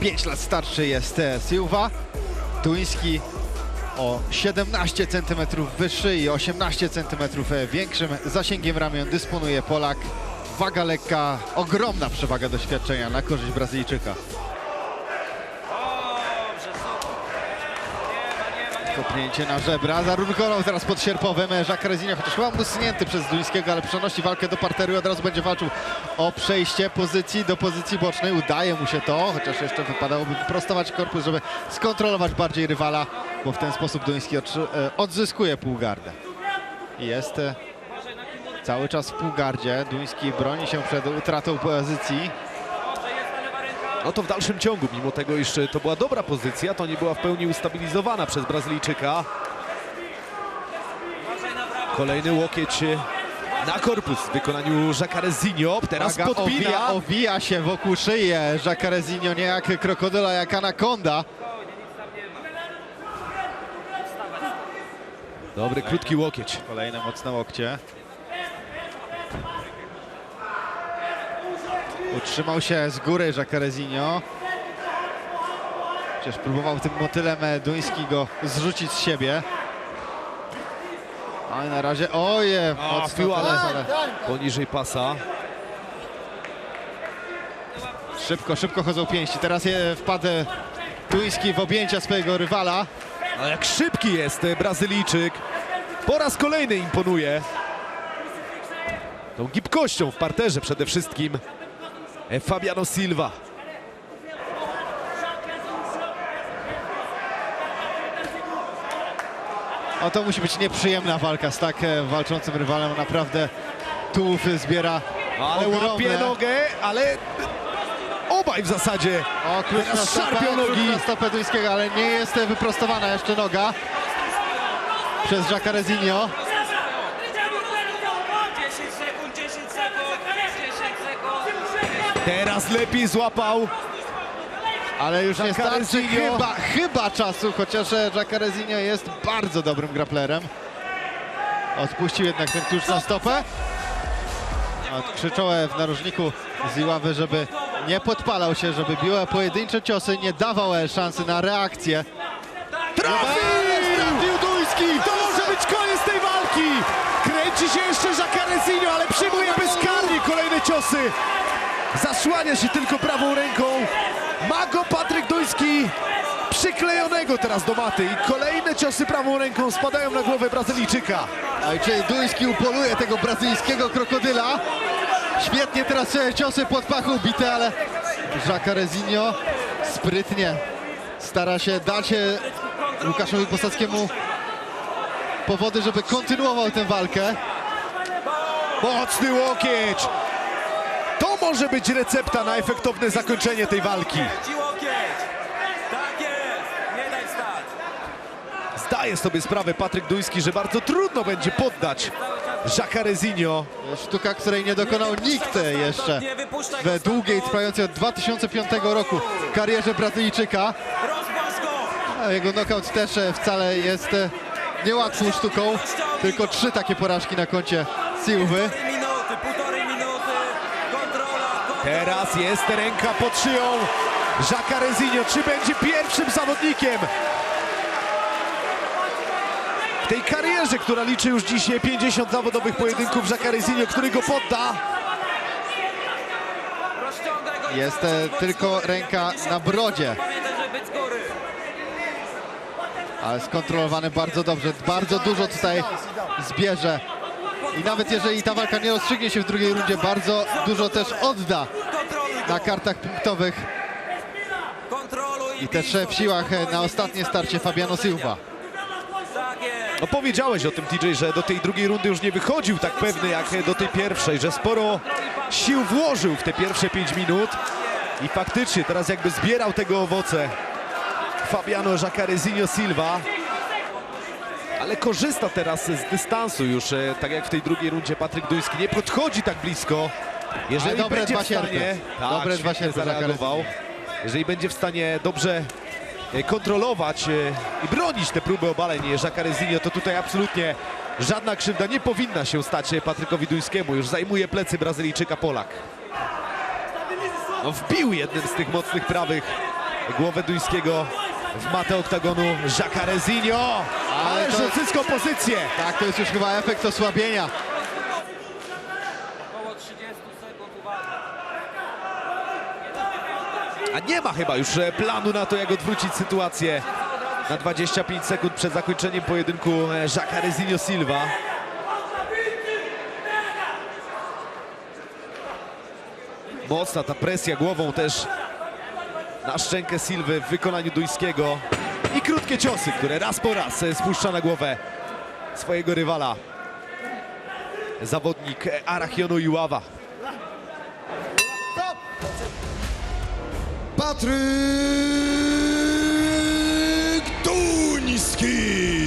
5 lat starszy jest e, Silva. Duński o 17 cm wyższy i 18 cm większym zasięgiem ramion dysponuje Polak. Waga lekka, ogromna przewaga doświadczenia na korzyść Brazylijczyka. Kopnięcie na żebra, zarunkował teraz pod sierpowym Jacques chociaż chyba musnięty przez Duńskiego, ale przenosi walkę do parteru i od razu będzie walczył o przejście pozycji do pozycji bocznej. Udaje mu się to, chociaż jeszcze wypadałoby wyprostować korpus, żeby skontrolować bardziej rywala, bo w ten sposób Duński e, odzyskuje półgardę. Jest e, cały czas w półgardzie. Duński broni się przed utratą pozycji. No to w dalszym ciągu, mimo tego, iż to była dobra pozycja, to nie była w pełni ustabilizowana przez Brazylijczyka. Kolejny łokieć na korpus w wykonaniu Jacarezinho. Teraz Uwaga, podpina. Owija, owija się wokół szyi Jacques Rezinio, nie jak krokodyla, jak anakonda. Dobry, krótki łokieć. Kolejne mocne łokcie. Utrzymał się z góry Jacques Rezinio. Przecież próbował tym motylem e, Duński go zrzucić z siebie. Ale na razie, oje, A, teraz, ale ale poniżej pasa. szybko, szybko chodzą pięści. Teraz je wpadł Duński w objęcia swojego rywala. A jak szybki jest e, Brazylijczyk. Po raz kolejny imponuje. Tą gibkością w parterze przede wszystkim Fabiano Silva. O, to musi być nieprzyjemna walka z tak e, walczącym rywalem. Naprawdę tułów zbiera Ale ogromne. łapie nogę, ale obaj w zasadzie O, Teraz szarpią nogi. na stopę Duńskiego, ale nie jest wyprostowana jeszcze noga przez Jacques Rezinio. 10 sekund, 10 sekund, 10 sekund. Teraz lepiej złapał. Ale już nie Jacques starczy chyba, chyba czasu, chociaż e, Jacques Rezinio jest bardzo dobrym grapplerem. Odpuścił jednak ten klucz na stopę. Krzyczał w narożniku z Iławy, żeby nie podpalał się, żeby bił pojedyncze ciosy, nie dawał szansy na reakcję. Trafił! Trafił Duński! To może być koniec tej walki! Kręci się jeszcze Jacarezinho, ale przyjmuje bezkarnie kolejne ciosy. Zasłania się tylko prawą ręką. Ma go Patryk Duński przyklejonego teraz do maty i kolejne ciosy prawą ręką spadają na głowę Brazylijczyka. Czy Duński upoluje tego brazylijskiego krokodyla? Świetnie teraz ciosy pod pachą bite, ale Jacques Rezinio sprytnie stara się dać Łukaszowi Posadzkiemu powody, żeby kontynuował tę walkę. Mocny łokieć. Może być recepta na efektowne zakończenie tej walki. Tak. Zdaje sobie sprawę Patryk Duński, że bardzo trudno będzie poddać Jacarezinho. Sztuka, której nie dokonał nikt jeszcze w długiej, trwającej od 2005 roku karierze Brazylijczyka. Jego knockout też e, wcale jest e, niełatwą sztuką. Tylko trzy takie porażki na koncie Silwy. Teraz jest ręka pod szyją Jacarezinho. Czy będzie pierwszym zawodnikiem w tej karierze, która liczy już dzisiaj 50 zawodowych pojedynków Jacarezinho, który go podda? Jest e, tylko ręka na brodzie, ale skontrolowany bardzo dobrze. Bardzo dużo tutaj zbierze. I nawet jeżeli ta walka nie rozstrzygnie się w drugiej rundzie, bardzo dużo też odda. Na kartach punktowych i też w siłach e, na ostatnie starcie Fabiano Silva. Tak. No powiedziałeś o tym TJ, że do tej drugiej rundy już nie wychodził tak pewny jak do tej pierwszej, że sporo sił włożył w te pierwsze 5 minut i faktycznie teraz jakby zbierał tego owoce Fabiano Jacarezinho Silva. Ale korzysta teraz z dystansu już, e, tak jak w tej drugiej rundzie Patryk Duński. Nie podchodzi tak blisko. Jeżeli Ale dobre będzie dwa w stanie, tak, Dobre dwa sierpy zareagował. Jeżeli będzie w stanie dobrze e, kontrolować e, i bronić te próby obaleń Jacarezinho, to tutaj absolutnie żadna krzywda nie powinna się stać e, Patrykowi Duńskiemu. Już zajmuje plecy Brazylijczyka Polak. No wbił jednym z tych mocnych prawych głowę Duńskiego w matę oktagonu Jacques Rezinho. Ale Ale to- wszystko pozycję. Tak, to jest już chyba efekt osłabienia. Nie ma chyba już e, planu na to, jak odwrócić sytuację na 25 sekund przed zakończeniem pojedynku e, Jacques Silva. Mocna ta presja głową też na szczękę Silwy w wykonaniu Duńskiego. I krótkie ciosy, które raz po raz e, spuszcza na głowę swojego rywala. Zawodnik Arachionu Iława. Patryk Duński.